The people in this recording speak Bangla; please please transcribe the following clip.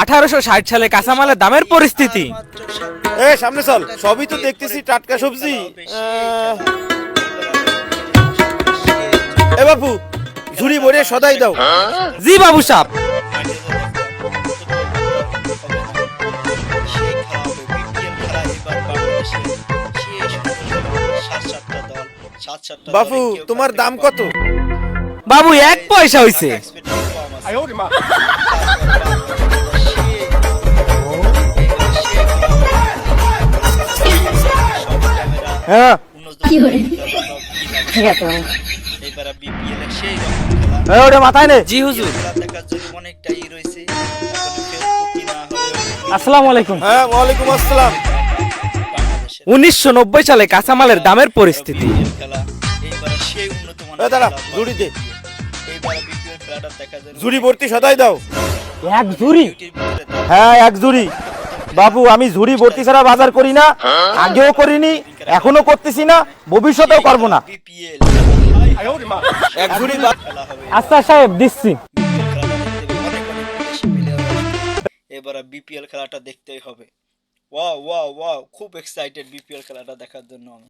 আঠারোশো ষাট সালে কাঁচামালের দামের পরিস্থিতি। এ সামনে চল। সবই তো দেখতেছি টাটকা সবজি। এ বাপু ঝুড়ি ভরে সদাই দাও। জি বাবু সাপ বাপু তোমার দাম কত? বাবু এক পয়সা হইছে। আসসালামু আলাইকুম হ্যাঁ ওয়ালাইকুম আসসালাম উনিশশো নব্বই সালে কাঁচামালের দামের পরিস্থিতি। দাঁড়া, ভর্তি সদাই দাও। এক। হ্যাঁ এক ঝুড়ি বাবু আমি ঝুড়ি ভর্তি ছাড়া বাজার করি না। আগেও করিনি এখনও করতেছি না ভবিষ্যতেও করব না। আচ্ছা সাহেব দিচ্ছি। এবার বিপিএল খেলাটা দেখতেই হবে। ওয়া ওয়া ওয়া খুব এক্সাইটেড বিপিএল খেলাটা দেখার জন্য আমি।